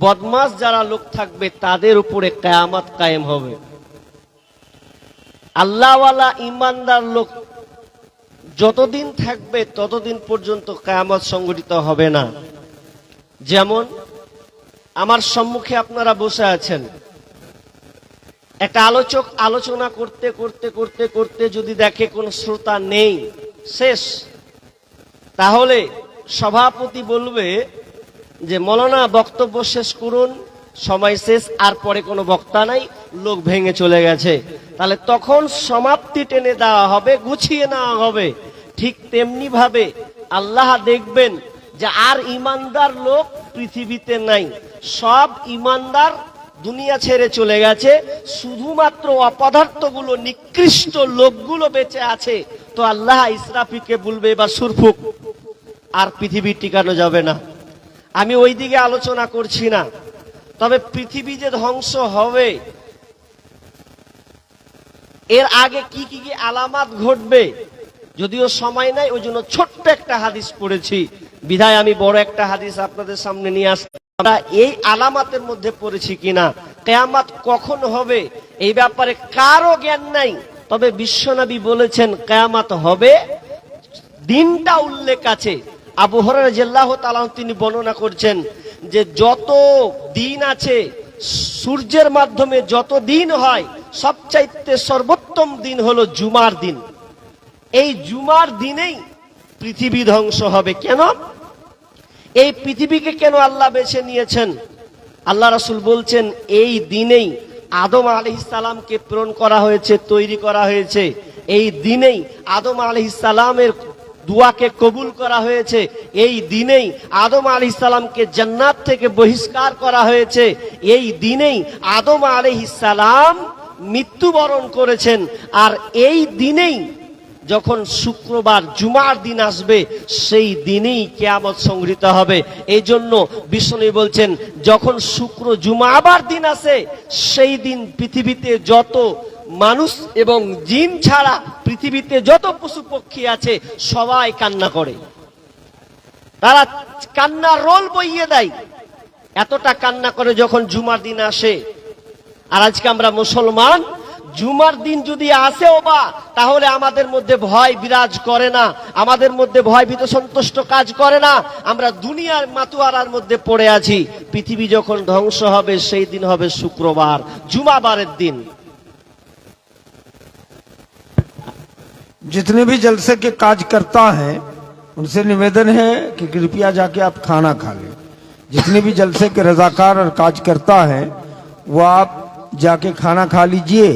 বদমাস যারা লোক থাকবে, তাদের উপরে কেয়ামত কায়েম হবে। আল্লাহওয়ালা ইমানদার লোক যতদিন থাকবে, ততদিন পর্যন্ত কেয়ামত সংগঠিত হবে না। যেমন, আমার সম্মুখে আপনারা বসে আছেন। একটা আলোচক আলোচনা করতে করতে করতে করতে যদি দেখে কোনো শ্রোতা নেই, শেষ। তাহলে সভাপতি বলবে যে মৌলানা বক্তব্য শেষ করুন, সময় শেষ, আর পরে কোনো বক্তা নাই, লোক ভেঙে চলে গেছে। তাহলে তখন সমাপ্তি টেনে দেওয়া হবে, গুছিয়ে নেওয়া হবে। ঠিক তেমনি ভাবে আল্লাহ দেখবেন যে আর ইমানদার লোক পৃথিবীতে নাই। সব ইমানদার দুনিয়া ছেড়ে চলে গেছে, শুধুমাত্র অপদার্থগুলো, নিকৃষ্ট লোকগুলো বেঁচে আছে। তো আল্লাহ ইসরাফিকে বলবে বা সুরফুক, আর পৃথিবী টিকানো যাবে না। আমি ওই দিকে আলোচনা করছি না। তবে পৃথিবী যে ধ্বংস হবে, এর আগে কি কি কি আলামাত ঘটবে, যদিও সময় নাই, ওই জন্য ছোট্ট একটা হাদিস পড়েছি। বিধায় আমি বড় একটা হাদিস আপনাদের সামনে নিয়ে আসছি। আমরা এই আলামাতের মধ্যে পড়েছি কিনা, কেয়ামাত কখন হবে, এই ব্যাপারে কারও জ্ঞান নাই। তবে বিশ্বনবী বলেছেন, কেয়ামাত হবে, দিনটা উল্লেখ আছে। আবু হরার জেল্লাহ তালাহ তিনি বর্ণনা করছেন যে যত দিন আছে, সূর্যের মাধ্যমে যত দিন হয়, সবচাইতে সর্বোত্তম দিন হলো জুমার দিন। এই জুমার দিনেই পৃথিবী ধ্বংস হবে কেন? এই পৃথিবীকে কেন আল্লাহ বেছে নিয়েছেন? আল্লাহ রাসুল বলছেন, এই দিনেই আদম আলহিসালামকে প্রেরণ করা হয়েছে, তৈরি করা হয়েছে। এই দিনেই আদম আলহিসালামের দুয়াকে কবুল করা হয়েছে। এই দিনেই আদম আলি সালামকে জান্নাত থেকে বহিষ্কার করা হয়েছে। এই দিনেই আদম আলি সালাম মৃত্যুবরণ করেছেন। আর এই দিনেই যখন শুক্রবার জুমার দিন আসবে, সেই দিনেই কেয়ামত সংগৃহীত হবে। এই জন্য বিষ্ণু বলছেন, যখন শুক্র জুমাবার দিন আসে, সেই দিন পৃথিবীতে যত মানুষ এবং জিন ছাড়া পৃথিবীতে যত পশু পক্ষী আছে, সবাই কান্না করে। তারা কান্না রোল বইয়ে দেয়। এতটা কান্না করে যখন জুমার দিন আসে। আর আজকে আমরা মুসলমান, জুমার দিন যদি আসেও বা, তাহলে আমাদের মধ্যে ভয় বিরাজ করে না। আমাদের মধ্যে ভয় ভীত সন্তুষ্ট কাজ করে না। আমরা দুনিয়ার মাতুয়ারার মধ্যে পড়ে আছি। পৃথিবী যখন ধ্বংস হবে, সেই দিন হবে শুক্রবার, জুমাবারের দিন। जितने भी जलसे के काज करता है उनसे निवेदन है कि कृपया जाके आप खाना खा लें जितने भी जलसे के रजाकार और काज करता है वो आप जाके खाना खा लीजिए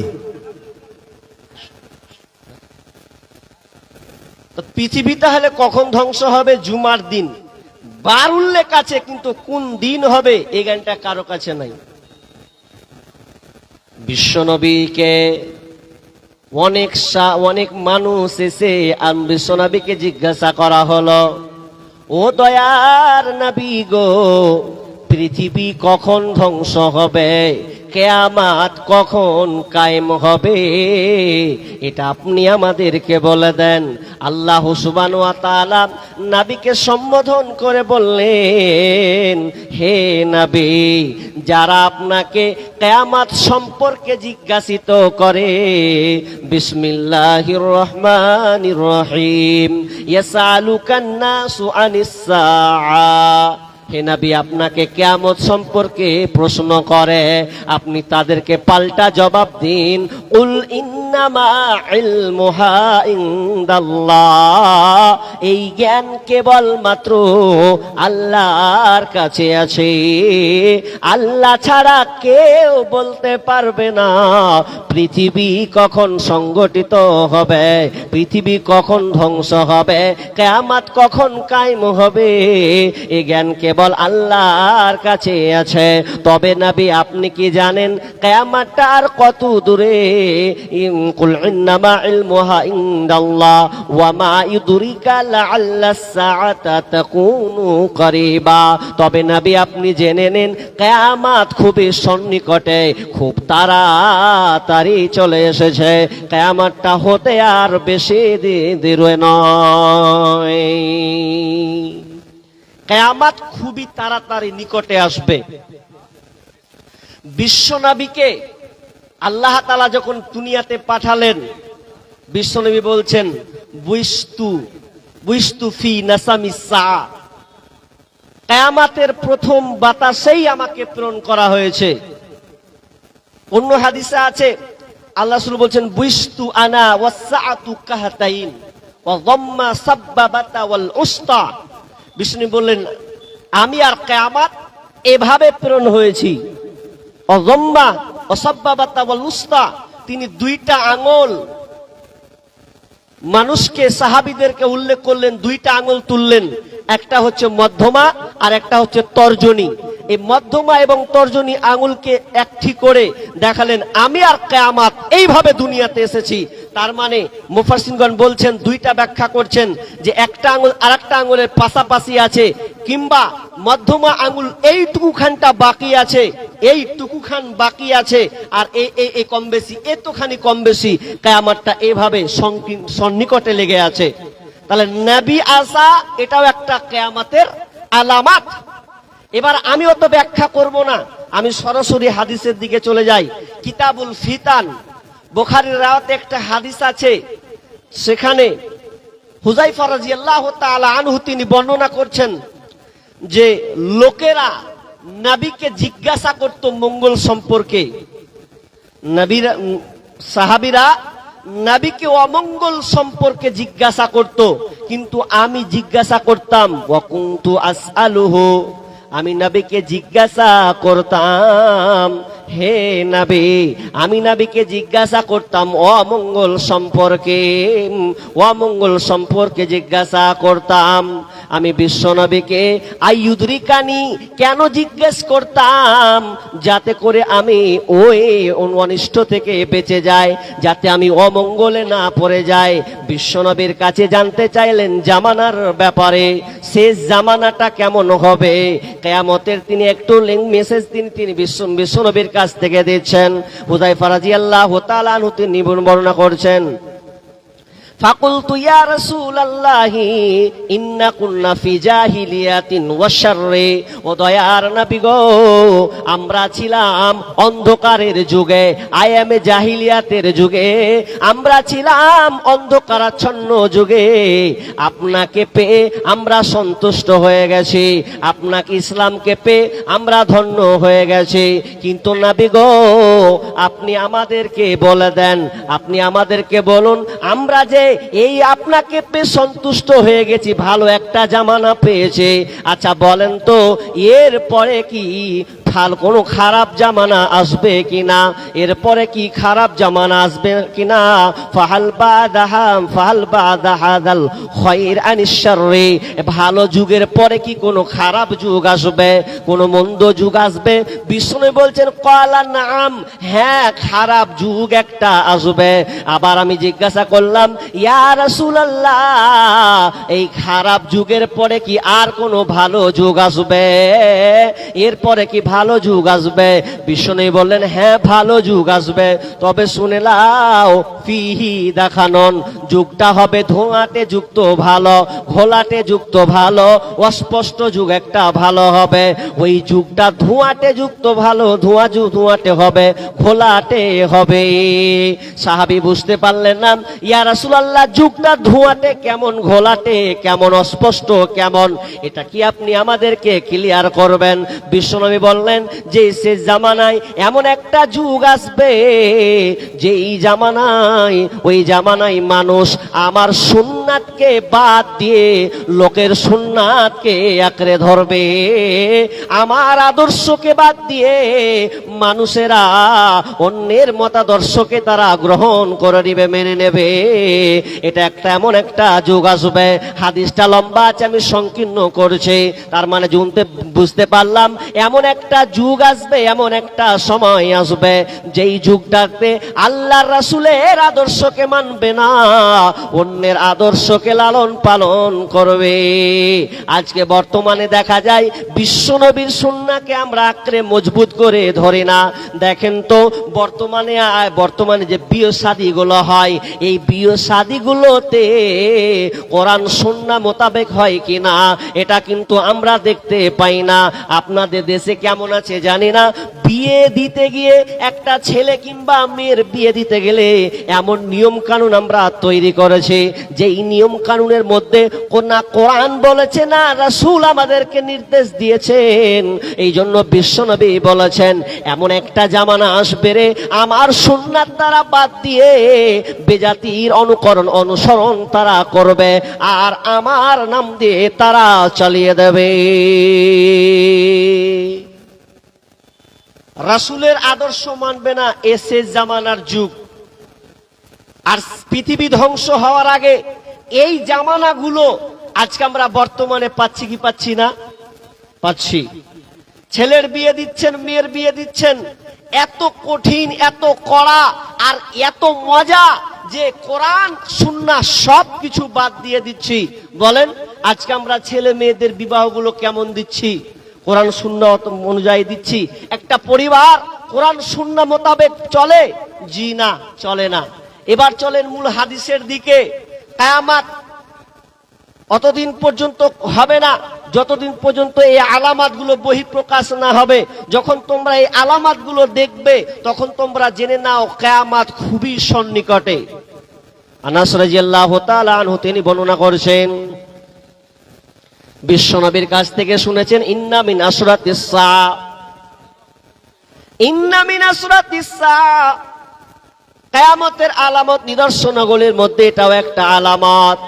তো পৃথিবী তাহলে কখন ধ্বংস হবে জুমার দিন বার উল্লেখ আছে কিন্তু কোন দিন হবে এই গানটা কারো কাছে নাই বিশ্বনবীকে অনেক অনেক মানুষ এসে আমি সোনাবিকে জিজ্ঞাসা করা হলো, ও দয়ার নাবি গো, পৃথিবী কখন ধ্বংস হবে? কেয়ামাত কখন কায়েম হবে? এটা আপনি আমাদেরকে বলে দেন। আল্লাহ সুবান নাবিকে সম্বোধন করে বললেন, হে নাবি, যারা আপনাকে কেয়ামাত সম্পর্কে জিজ্ঞাসিত করে, বিসমিল্লাহির রহমান রহিম, ইয়াসআলুকান নাসু আনিস হে নবী, আপনাকে কেয়ামত সম্পর্কে প্রশ্ন করে। আপনি তাদেরকে পাল্টা জবাব দিন। উল ইন্নামা এই জ্ঞান কেবল মাত্র আল্লাহর কাছে আছে। আল্লাহ ছাড়া কেউ বলতে পারবে না, পৃথিবী কখন সংগঠিত হবে, পৃথিবী কখন ধ্বংস হবে, কেয়ামাত কখন কায়েম হবে। এ জ্ঞান কেবল আল্লাহর কাছে আছে। তবে নাবি, আপনি কি জানেন কেয়ামাতটা আর কত দূরে? কুল ইন্নামা ইলমুহা ইনদাল্লাহ, ওয়া মা ইউদরিকা লাআল্লা সাআতা তাকুনু করিবা। তবে নবী, আপনি জেনে নেন কেয়ামাত খুবই সন্নিকটে, খুব তাড়াতাড়ি চলে এসেছে। কেয়ামাতটা হতে আর বেশি দূরে নয়। কেয়ামাত খুবই তাড়াতাড়ি নিকটে আসবে। বিশ্বনবীকে আল্লাহ তালা যখন দুনিয়াতে পাঠালেন বিশ্বনবী বলছেন, বুইস্তু বুইস্তু ফি নাসামি কেয়ামাতের প্রথম বাতাসেই আমাকে প্রেরণ করা হয়েছে। অন্য হাদিসে আছে, আল্লাহ রাসূল বলছেন, বুইস্তু আনা ওয়াসআতু কাহাতাইন ওয়া যাম্মা সাব্বাবাতা ওয়াল উস্তা। বিষ্ণু বললেন, আমি আর কিয়ামত এভাবে প্রেরণ হয়েছি। অজম্বা অসাব্বাবাতা ওয়াল তিনি দুইটা আঙুল মানুষকে, সাহাবিদেরকে উল্লেখ করলেন, দুইটা আঙুল তুললেন। একটা হচ্ছে মধ্যমা আর একটা হচ্ছে তর্জনী। এই মধ্যমা এবং তর্জনী আঙুলকে একটি করে দেখালেন, আমি আর কেয়ামাত এইভাবে দুনিয়াতে এসেছি। তার মানে মুফাসিনগণ বলছেন, দুইটা ব্যাখ্যা করছেন যে একটা আঙুল আর একটা আঙুলের পাশাপাশি আছে, কিংবা মধ্যমা আঙুল এইটুকুখানটা বাকি আছে, এইটুকুখান বাকি আছে, আর এই এই এই কম বেশি, এতখানি কম বেশি, কেয়ামাতটা এভাবে সন্নিকটে লেগে আছে। তাহলে নবী আসা, এটাও একটা কেয়ামাতের আলামাত। এবার আমি অত ব্যাখ্যা করব না, আমি সরাসরি হাদিসের দিকে চলে যাই। কিতাবুল ফিতান বোখারির রাওয়াতে একটা হাদিস আছে। সেখানে হুজাইফা রাদিয়াল্লাহু তাআলা আনহু তিনি বর্ণনা করছেন যে, লোকেরা নবীকে জিজ্ঞাসা করত মঙ্গল সম্পর্কে। নবীরা, সাহাবীরা নবীকে অমঙ্গল সম্পর্কে জিজ্ঞাসা করত, কিন্তু আমি জিজ্ঞাসা করতাম, ওয়াকুন্তু আসআলুহু? আমি নবীকে জিজ্ঞাসা করতাম হে নবী, আমি নবীকে জিজ্ঞাসা করতাম, অমঙ্গল সম্পর্কে অমঙ্গল সম্পর্কে জিজ্ঞাসা করতাম। আমি বিশ্ব নবীকে আয়ুদ্রিকানি কেন জিজ্ঞেস করতাম? যাতে করে আমি ওই অনিষ্ট থেকে বেঁচে যাই, যাতে আমি অমঙ্গলে না পড়ে যাই। বিশ্বনবীর কাছে জানতে চাইলেন জামানার ব্যাপারে শেষ জামানাটা কেমন হবে? কেয়ামতের তিনি একটু মেসেজ তিনি তিনি বিশ্ব বিশ্বনবীর কাছ থেকে দিচ্ছেন। হুজাইফা রাজিয়াল্লাহ তালানহু তিনি বর্ণনা করছেন। فقلت يا رسول الله إن كنا في جاهلية وشر ও দয়ার নবী গো আমরা ছিলাম অন্ধকারের যুগে আয়ামে জাহিলিয়াতের যুগে আমরা ছিলাম অন্ধকারাচ্ছন্ন যুগে আপনাকে পেয়ে আমরা সন্তুষ্ট হয়ে গেছি আপনাকে ইসলামকে পেয়ে আমরা ধন্য হয়ে গেছি কিন্তু নাবি গো আপনি আমাদেরকে বলে দেন আপনি আমাদেরকে বলুন আমরা যে এই আপনাকে পেয়ে সন্তুষ্ট হয়ে গেছি, ভালো একটা জামানা পেয়েছে। আচ্ছা বলেন তো এর পরে কি খাল কোনো খারাপ জামানা আসবে কিনা? এরপরে কি খারাপ জামানা আসবে কিনা? ফাহাল বাদাহাম, ফাহাল বা দাহাদাল খয়ের আনিশ্বরে ভালো যুগের পরে কি কোনো খারাপ যুগ আসবে? কোনো মন্দ যুগ আসবে? বিষ্ণু বলছেন, কলা নাম হ্যাঁ খারাপ যুগ একটা আসবে। আবার আমি জিজ্ঞাসা করলাম, ইয়া এই খারাপ যুগের পরে কি আর কোনো ভালো যুগ আসবে? এরপরে কি ভালো যুগ আসবে। বিষ্ণু বললেন হ্যাঁ ভালো যুগ আসবে। তবে শুনে লাও ফিহি দেখানন। যুগটা হবে ধোঁয়াটে যুক্ত ভালো ঘোলাটে যুক্ত ভালো, অস্পষ্ট যুগ একটা ভালো হবে। ওই যুগটা ধোঁয়াটে যুক্ত ভালো, ধোঁয়া যু ধোঁয়াটে হবে ঘোলাটে হবে। সাহাবি বুঝতে পারলেন না, ইয়া রাসূলুল্লাহ, যুগটা ধোঁয়াটে কেমন ঘোলাটে কেমন, অস্পষ্ট কেমন? এটা কি আপনি আমাদেরকে ক্লিয়ার করবেন? বিশ্বনবী বললেন, যে সে জামানায় এমন একটা যুগ আসবে, যেই জামানায় ওই জামানায় মানুষ আমার সুন্নাতকে বাদ দিয়ে লোকের সুন্নাতকে আঁকড়ে ধরবে। আমার আদর্শকে বাদ দিয়ে মানুষেরা অন্যের মতাদর্শকে তারা গ্রহণ করে নিবে, মেনে নেবে। এটা একটা এমন একটা যুগ আসবে, হাদিসটা লম্বা আছে, আমি সংকীর্ণ করছি, তার মানে জুনতে বুঝতে পারলাম, এমন একটা যুগ আসবে, এমন একটা সময় আসবে, যেই যুগটাতে আল্লাহর রাসূলের আদর্শকে মানবে না, অন্যের আদর্শ আদর্শকে লালন পালন করবে। আজকে বর্তমানে দেখা যায়, বিশ্বনবীর সুন্নাকে আমরা আঁকড়ে মজবুত করে ধরি না। দেখেন তো, বর্তমানে বর্তমানে যে বিয়ে শাদিগুলো হয়, এই বিয়ে শাদিগুলোতে কোরআন সুন্না মোতাবেক হয় কিনা, এটা কিন্তু আমরা দেখতে পাই না। আপনাদের দেশে কেমন আছে জানি না। বিয়ে দিতে গিয়ে একটা ছেলে কিংবা মেয়ের বিয়ে দিতে গেলে এমন নিয়ম কানুন আমরা তৈরি করেছি, যে নিয়ম কানুনের মধ্যে না কোরআন বলেছে না, রাসূল আমাদেরকে নির্দেশ দিয়েছেন। এই জন্য বিশ্বনবী বলেছেন, এমন একটা জামানা আসবে রে, আমার সুন্নাত তারা বাদ দিয়ে বেজাতির অনুকরণ অনুসরণ তারা করবে, আর আমার নাম দিয়ে তারা চালিয়ে দেবে। রাসূলের আদর্শ মানবে না এসে জামানার যুগ। আর পৃথিবী ধ্বংস হওয়ার আগে এই জামানাগুলো আজকে আমরা বর্তমানে পাচ্ছি কি পাচ্ছি না? পাচ্ছি। ছেলের বিয়ে দিচ্ছেন, মেয়ের বিয়ে দিচ্ছেন। এত কঠিন, এত কড়া আর এত মজা যে কোরআন সুন্না সব কিছু বাদ দিয়ে দিচ্ছি। বলেন, আজকে আমরা ছেলে মেয়েদের বিবাহগুলো কেমন দিচ্ছি? কোরআন সুন্না অনুযায়ী দিচ্ছি। একটা পরিবার কোরআন সুন্না মোতাবেক চলে? জি না, চলে না। এবার চলেন মূল হাদিসের দিকে। কায়ামাত অতদিন পর্যন্ত হবে না, যতদিন পর্যন্ত এই আলামাতগুলো বহিঃপ্রকাশ না হবে, যখন তোমরা এই আলামাতগুলো দেখবে, তখন তোমরা জেনে নাও কেয়ামাত খুবই সন্নিকটে। আনাস রাজিয়াল্লাহু আনহু তিনি বর্ণনা করেছেন, বিশ্বনবীর কাছ থেকে শুনেছেন, ইন্না মিন আসরাতিস সা ইন্না মিন আসরাতিস সা। কেয়ামতের আলামত নিদর্শনগুলির মধ্যে এটাও একটা আলামত।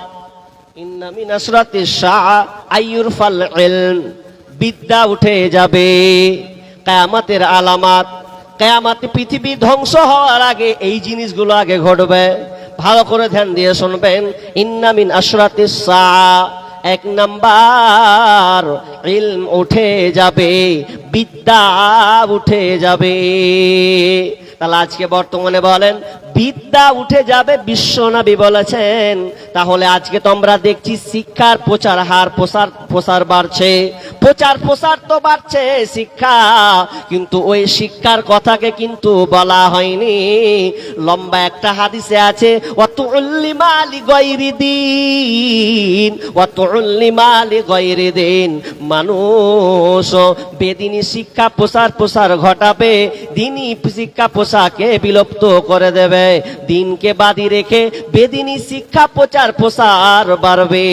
বিদ্যা উঠে যাবে। কেয়ামতের আলামত, কেয়ামতে পৃথিবী ধ্বংস হওয়ার আগে এই জিনিসগুলো আগে ঘটবে। ভালো করে ধ্যান দিয়ে শুনবেন। ইন্না মিন আসরাতিস সাআ এক নাম্বার উঠে যাবে, বিদ্যা উঠে যাবে। তাহলে আজকে বর্তমানে বলেন বিদ্যা উঠে যাবে বিশ্বনবী বলেছেন। তাহলে আজকে তো আমরা দেখছি শিক্ষার প্রচার, হার প্রসার প্রসার বাড়ছে। প্রচার, প্রসার তো বাড়ছে, শিক্ষা। কিন্তু ওই শিক্ষার কথাকে কিন্তু বলা হয়নি। লম্বা একটা হাদিসে আছে অত মালি গৈরি দিন অত মালি গৈরি দিন। মানুষ, বেদিনী শিক্ষা প্রসার প্রসার ঘটাবে দিনই শিক্ষা পোশাকে বিলুপ্ত করে দেবে। দিনকে বাদি রেখে বেদিনী শিক্ষা প্রচার প্রসার বাড়বে।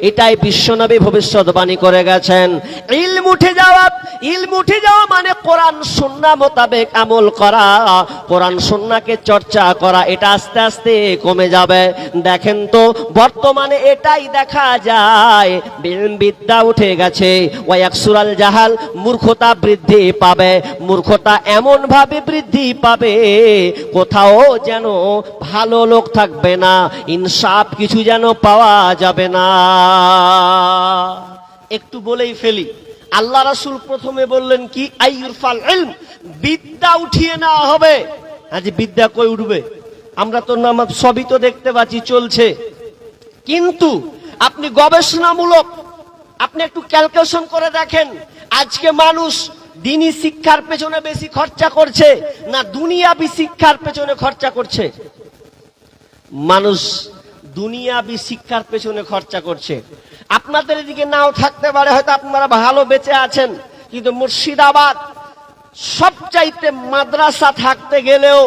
এটাই বিশ্বনবী ভবিষ্যৎবাণী করে গেছেন। যাওয়া যাওয়া মানে কোরআন সুন্না মোতাবেক আমল করা। কোরআন সুন্নাকে চর্চা করা, এটা আস্তে আস্তে কমে যাবে। দেখেন তো, বর্তমানে এটাই দেখা যায়। বিদ্যা উঠে গেছে। ওয়াকসুরাল জাহাল মূর্খতা বৃদ্ধি পাবে। মূর্খতা এমন ভাবে বৃদ্ধি পাবে, কোথাও যেন ভালো লোক থাকবে না, ইনসাফ কিছু যেন পাওয়া যাবে না। একটু বলেই ফেলি, আল্লাহ রাসূল প্রথমে বললেন কি? আইয়ুরফাল ইলম, বিদ্যা উঠিয়ে নেওয়া হবে। আজ বিদ্যা কই উঠবে? আমরা তো নাম সবই তো দেখতে পাচ্ছি, চলছে। কিন্তু আপনি গবেষণামূলক, আপনি একটু ক্যালকুলেশন করে দেখেন, আজকে মানুষ দিনই শিক্ষার পেছনে বেশি খরচা করছে না দুনিয়াবি শিক্ষার পেছনে খরচা করছে? মানুষ দুনিয়াবি শিক্ষার পেছনে খরচা করছে। আপনাদের এদিকে নাও থাকতে পারে, হয়তো আপনারা ভালো বেঁচে আছেন, কিন্তু মুর্শিদাবাদ সবচাইতে মাদ্রাসা থাকতে গেলেও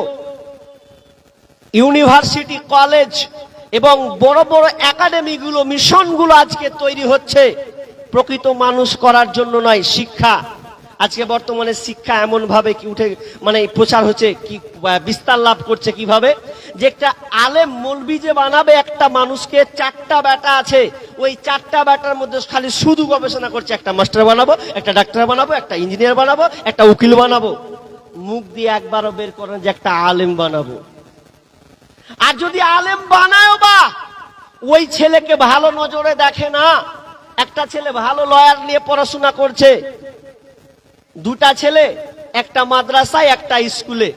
ইউনিভার্সিটি, কলেজ এবং বড় বড় একাডেমিগুলো, মিশনগুলো আজকে তৈরি হচ্ছে। প্রকৃত মানুষ করার জন্য নয়, শিক্ষা। আজকে বর্তমানে শিক্ষা এমন ভাবে কি উঠে মানে প্রচার হচ্ছে কি বিস্তার লাভ করছে কীভাবে? যে একটা আলেম মলবি যে বানাবে, একটা মানুষকে চারটা বেটা আছে, ওই চারটা বেটার মধ্যে খালি শুধু গবেষণা করছে, একটা মাস্টার বানাবো, একটা ডাক্তার বানাবো, একটা ইঞ্জিনিয়ার বানাবো, একটা উকিল বানাবো। মুখ দিয়ে একবারও বের করেন যে একটা আলেম বানাবো। আর যদি আলেম বানায় বা, ওই ছেলেকে ভালো নজরে দেখে না, একটা ছেলে ভালো লয়ার নিয়ে পড়াশোনা করছে দুটা ছেলে, একটা মাদ্রাসায়, একটা স্কুলে।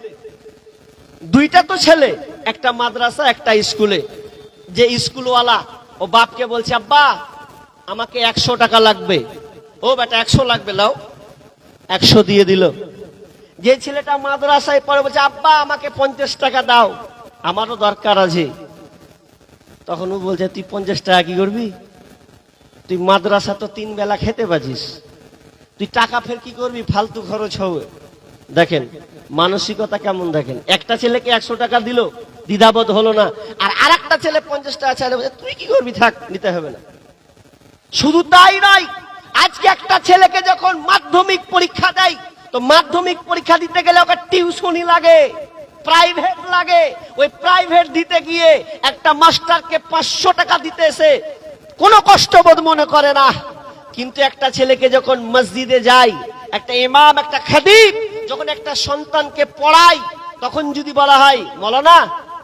দুইটা তো ছেলে, একটা মাদ্রাসা একটা স্কুলে। যে স্কুলওয়ালা, ও বাপকে বলছে, আব্বা, আমাকে একশো টাকা লাগবে। ও বেটা, একশো লাগবে, লাও। একশো দিয়ে দিল। যে ছেলেটা মাদ্রাসায় পড়ে বলছে, আব্বা, আমাকে পঞ্চাশ টাকা দাও। আমারও দরকার আছে। তখন ও বলছে, তুই পঞ্চাশ টাকা কি করবি? তুই মাদ্রাসা তো তিন বেলা খেতে পাচ্ছিস তুই টাকা ফের কি করবি? ফালতু খরচ হবে। দেখেন মানসিকতা কেমন দেখেন? একটা ছেলেকে একশো টাকা দিল দ্বিধাবোধ হলো না। আর আর একটা ছেলে পঞ্চাশ টাকা বলছে, তুই কি করবি? থাক নিতে হবে না। শুধু তাই নয় আজকে একটা ছেলেকে যখন মাধ্যমিক পরীক্ষা দেয় তো মাধ্যমিক পরীক্ষা দিতে গেলে ওকে টিউশনি লাগে প্রাইভেট লাগে। ওই প্রাইভেট দিতে গিয়ে একটা মাস্টারকে পাঁচশো টাকা দিতে এসে কোনো কষ্টবোধ মনে করে না। কিন্তু একটা ছেলেকে যখন মসজিদে যায় একটা ইমাম, একটা খাদিব যখন একটা সন্তানকে পড়াই তখন যদি বলা হয় বলো না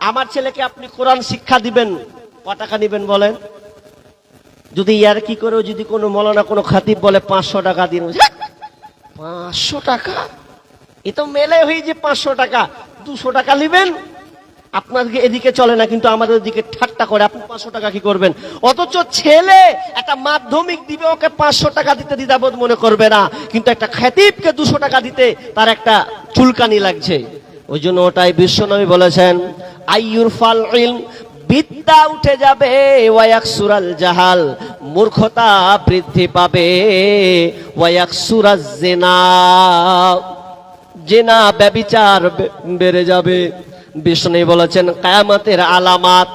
আমার ছেলেকে আপনি কোরআন শিক্ষা দিবেন ক টাকা দিবেন বলেন? যদি ইয়ার কি করে যদি কোনো মলানা, কোনো খাতিব বলে, পাঁচশো টাকা দিন। পাঁচশো টাকা? এ তো মেলে হয়ে যে পাঁচশো টাকা। দুশো টাকা নেবেন? আপনাদেরকে এদিকে চলে না, কিন্তু আমাদের দিকে ঠাট্টা করে। আপনি পাঁচশো টাকা কি করবেন? অথচ ছেলে একটা মাধ্যমিক দিবে, ওকে পাঁচশো টাকা দিতে দ্বিধাবোধ মনে করবে না। কিন্তু একটা খ্যাতিবকে দুশো টাকা দিতে তার একটা চুলকানি লাগছে। ওই জন্য ওটাই বিশ্বনবী বলেছেন, আইয়ুর ফাল বিদ্যা উঠে যাবে ওয়াক সুরাল জাহাল, মূর্খতা বৃদ্ধি পাবে ওয়াক সুরাজ জেনা। জেনা, ব্যবিচার বেড়ে যাবে। বিষ্ণু বলেছেন কায়ামতের আলামাত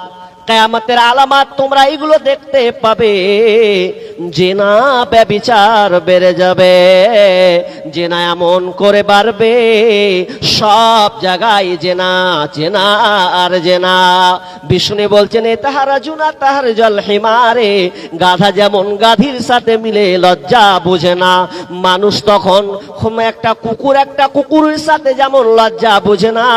কায়ামতের আলামাত তোমরা এগুলো দেখতে পাবে। জেনা ব্যবিচার বেড়ে যাবে, জেনা এমন করে বাড়বে, সব জায়গায় জেনা জেনা আর জেনা। বিষ্ণু বলছেন, এ তাহারা জুনা, তাহার জল হিমারে, গাধা যেমন গাধির সাথে মিলে লজ্জা বোঝে না। মানুষ তখন একটা কুকুর, একটা কুকুরের সাথে যেমন লজ্জা বোঝে না,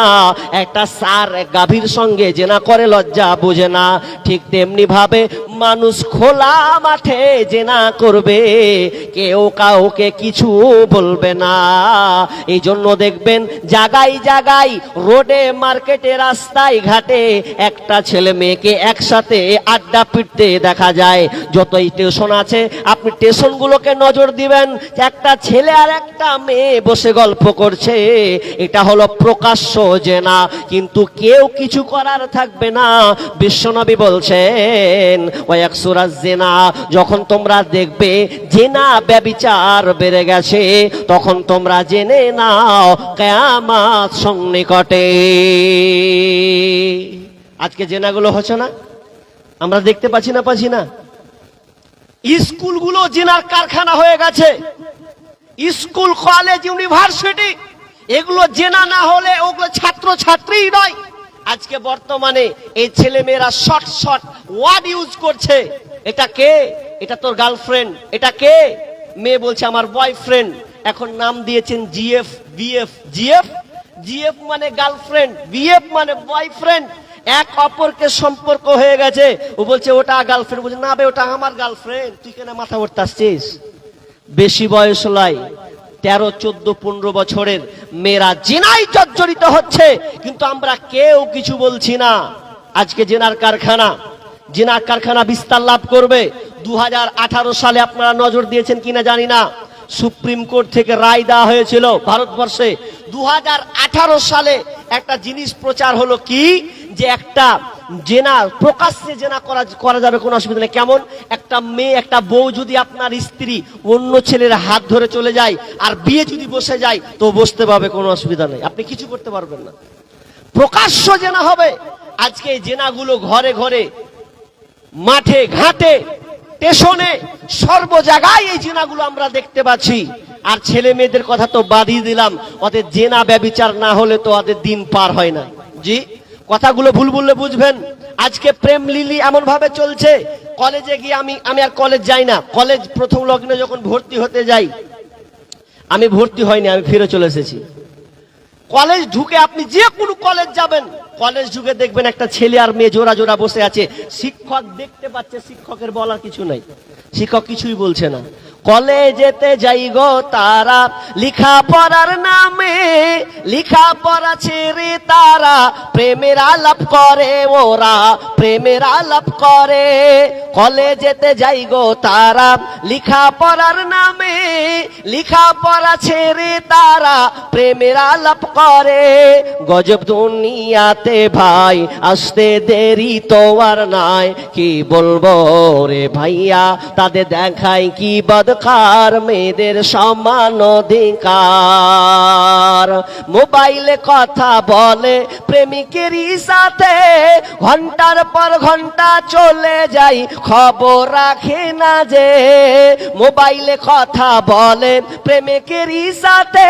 একটা সার গাভীর সঙ্গে জেনা করে লজ্জা বোঝে না। ঠিক তেমনি ভাবে মানুষ খোলা মাঠে জেনা করবে, কেউ কাউকে কিছু বলবে না। এই জন্য দেখবেন জাগাই জাগাই রোডে, মার্কেটে, রাস্তায়, ঘাটে একটা ছেলে মেয়েকে একসাথে আড্ডা পিটতে দেখা যায়। যতই স্টেশন আছে, আপনি স্টেশনগুলোকে নজর দিবেন একটা ছেলে আর একটা মেয়ে বসে গল্প করছে, এটা হলো প্রকাশ্য জেনা। কিন্তু কেউ কিছু করার থাকবে না, বিশ্বনবী বলছেন জেনা, যখন তোমরা দেখবে জেনা ব্যবিচার বেড়ে গেছে, তখন তোমরা জেনে নাও কেয়ামাত সন্নিকটে। আজকে জেনাগুলো হচ্ছে না? আমরা দেখতে পাচ্ছি না পাচ্ছি না? স্কুলগুলো জেনার কারখানা হয়ে গেছে। স্কুল, কলেজ, ইউনিভার্সিটি, এগুলো জেনা না হলে ওগুলো ছাত্র ছাত্রী নয়। আজকে বর্তমানে এই ছেলে মেয়েরা শর্ট শর্ট ওয়ার্ড ইউজ করছে। এটা কে? এটা তোর গার্লফ্রেন্ড। এটা কে? মেয়ে বলছে, আমার বয়ফ্রেন্ড। এখন নাম দিয়েছেন জিএফ, বিএফ। জিএফ? জিএফ মানে গার্লফ্রেন্ড। বিএফ মানে বয়ফ্রেন্ড। এক অপরকে সম্পর্ক হয়ে গেছে। ও বলছে, ওটা গার্লফ্রেন্ড। বলছে, না বে, ওটা আমার গার্লফ্রেন্ড। তুই কেন মাথা উঠতে আসছিস? বেশি বয়স লাই। তেরো, চোদ্দ, পনেরো বছরের মেয়েরা জেনাই জর্জরিত হচ্ছে, কিন্তু আমরা কেউ কিছু বলছি না। আজকে জেনার কারখানা জেনার কারখানা বিস্তার লাভ করবে। দু হাজার আঠারো সালে আপনারা নজর দিয়েছেন কিনা জানি না। সুপ্রিম কোর্ট থেকে রায় দেওয়া হয়েছিল ভারতবর্ষে। দু হাজার আঠারো সালে একটা জিনিস প্রচার হলো কি? যে একটা জেনা, প্রকাশ্যে জেনা করা করা যাবে, কোনো অসুবিধা নেই। কেমন? একটা মেয়ে, একটা বউ যদি আপনার স্ত্রী অন্য ছেলের হাত ধরে চলে যায় আর বিয়ে যদি বসে যায়, তো বসতে পাবে কোনো অসুবিধা নেই। আপনি কিছু করতে পারবেন না। প্রকাশ্য জেনা হবে। আজকে এই জেনাগুলো ঘরে ঘরে, মাঠে, ঘাটে, স্টেশনে, সর্ব জায়গায় এই জেনাগুলো আমরা দেখতে পাচ্ছি। আর ছেলে মেয়েদের কথা তো বাদই দিলাম। ওদের জেনা ব্যবিচার না হলে তো ওদের দিন পার হয় না। জি? কথাগুলো ভুল বললে বুঝবেন। আজকে প্রেম লিলি এমন ভাবে চলছে, কলেজে গিয়ে আমি আমি আর কলেজ যাই না। কলেজ প্রথম লগ্নে যখন ভর্তি হতে যাই, আমি ভর্তি হয়নি, আমি ফিরে চলে এসেছি। কলেজ ঢুকে আপনি যে কোনো কলেজ যাবেন, কলেজ ঢুকে দেখবেন একটা ছেলে আর মেয়ে জোড়া জোড়া বসে আছে। শিক্ষক দেখতে পাচ্ছে, শিক্ষকের বলার কিছু নাই। শিক্ষক কিছুই বলছে না। কলেজেতে যাই গো তারা। লিখা পড়ার নামে লিখা পড়া ছেড়ে তারা। প্রেমের আলাপ করে ওরা, প্রেমের আলাপ করে। কলেজেতে যাই গো তারা লিখা পড়ার নামে লিখা পড়া ছেড়ে তারা। প্রেমের আলাপ করে। গজব দুনিয়াতে ভাই, আসতে দেরি তো আর নাই। কি বলব রে ভাইয়া, তাদের দেখায় কি বদকার মেয়েদের সমান অধিকার। মোবাইলে কথা বলে প্রেমিকেরই সাথে ঘণ্টার পর ঘণ্টা চলে যাই, খবর রাখে না যে। মোবাইলে কথা বলে প্রেমিকেরই সাথে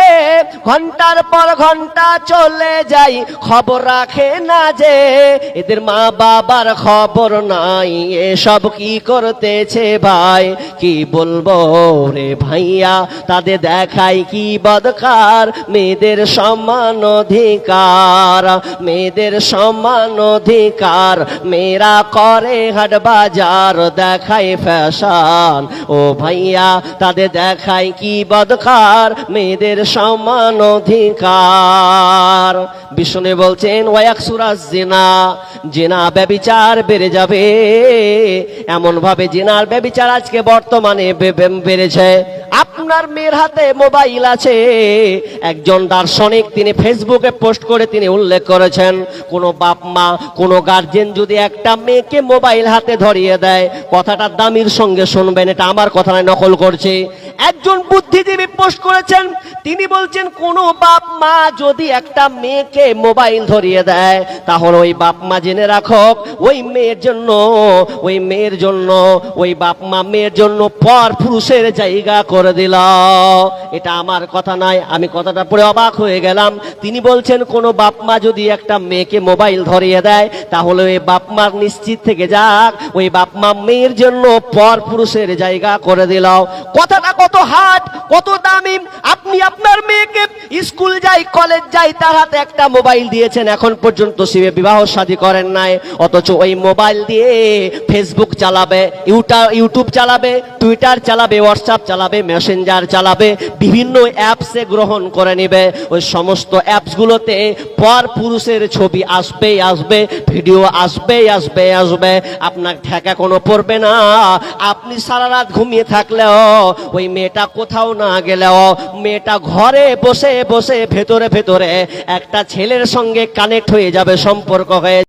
ঘণ্টার পর ঘণ্টা চলে যাই, খবর রাখে না যে এদের মা বাবার খবর নাই। এসব কি করতেছে ভাই? কি বলব রে ভাইয়া? তাদের দেখাই কি বদকার? মেয়েদের সমান অধিকার, মেয়েদের সমান অধিকার। মেয়েরা করে হাট বাজার দেখায় ফ্যাশন। ও ভাইয়া, তাদের দেখাই কি বদকার? মেয়েদের সমান অধিকার। বিষ্ণু বলছেন ওয়াক সুরাজ জেনা জেনা ব্যবিচার বেড়ে যাবে। এমন ভাবে জেনার ব্যবিচার আজকে বর্তমানে বেড়েছে। আপনার মেয়ের হাতে মোবাইল আছে। একজন দার্শনিক তিনি ফেসবুকে পোস্ট করে তিনি উল্লেখ করেছেন, কোন বাপ মা, কোন গার্জেন যদি একটা মেয়েকে মোবাইল হাতে ধরিয়ে দেয়, কথাটা দামির সঙ্গে শুনবেন, এটা আমার কথা নকল করছে। একজন বুদ্ধিজীবী পোস্ট করেছেন, তিনি বলছেন, কোন বাপ মা যদি একটা মেয়েকে মোবাইল ধরিয়ে দেয়, তাহলে ওই বাপ মা জেনে রাখক, ওই মেয়ের জন্য, ওই মেয়ের জন্য, ওই বাপ মা মেয়ের জন্য পর পুরুষের জায়গা করে দিল। এটা আমার কথা নয়, আমি কথাটা পড়ে অবাক হয়ে গেলাম। তিনি বলছেন, কোন বাপ মা যদি একটা মেয়েকে মোবাইল ধরিয়ে দেয়, তাহলে ওই বাপ মার নিশ্চিত থেকে যাক, ওই বাপ মা মেয়ের জন্য পর পুরুষের জায়গা করে দিল। কথাটা কত হাট কত দামি। আপনি আপনার মেয়েকে স্কুল যাই, কলেজ যাই, তার হাতে একটা মোবাইল দিয়েছেন, এখন পর্যন্ত সে বিবাহ শাদী করেন নাই। অথচ ওই মোবাইল দিয়ে ফেসবুক চালাবে, ইউটা, ইউটিউব চালাবে টুইটার চালাবে হোয়াটসঅ্যাপ চালাবে মেসেঞ্জার চালাবে, বিভিন্ন অ্যাপসে গ্রহণ করে নেবে। ওই সমস্ত অ্যাপসগুলোতে পর পুরুষের ছবি আসবেই আসবে ভিডিও আসবেই আসবে আসবে। আপনার ঠেকা কোনো পড়বে না। আপনি সারা রাত ঘুমিয়ে থাকলেও, ওই মেয়েটা কোথাও না গেলেও, মেয়েটা ঘরে বসে বসে ভেতরে ভেতরে একটা ছেলের সঙ্গে কানেক্ট হয়ে যাবে, সম্পর্ক হয়ে